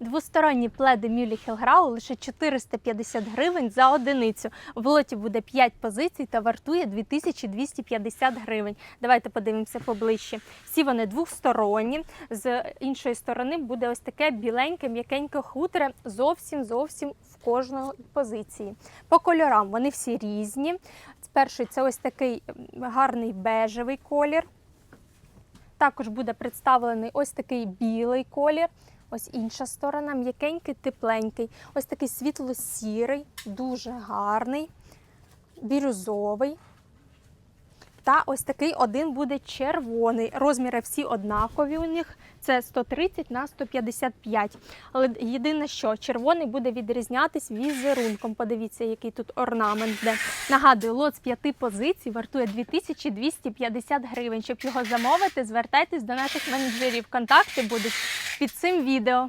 Двосторонні пледи Мюлі Хелграу лише 450 гривень за одиницю. В лоті буде 5 позицій та вартує 2250 гривень. Давайте подивимося поближче. Всі вони двосторонні. З іншої сторони буде ось таке біленьке, м'якеньке хутре зовсім зовсім в кожної позиції. По кольорам вони всі різні. Перший це ось такий гарний бежевий колір. Також буде представлений ось такий білий колір. Ось інша сторона, м'якенький, тепленький. Ось такий світло-сірий, дуже гарний, бірюзовий. Та ось такий один буде червоний. Розміри всі однакові у них. Це 130 на 155. Але єдине, що червоний буде відрізнятись візерунком. Подивіться, який тут орнамент. Де. Нагадую, лот з п'яти позицій вартує 2250 гривень. Щоб його замовити, звертайтесь до наших менеджерів. Контакти будуть під цим відео.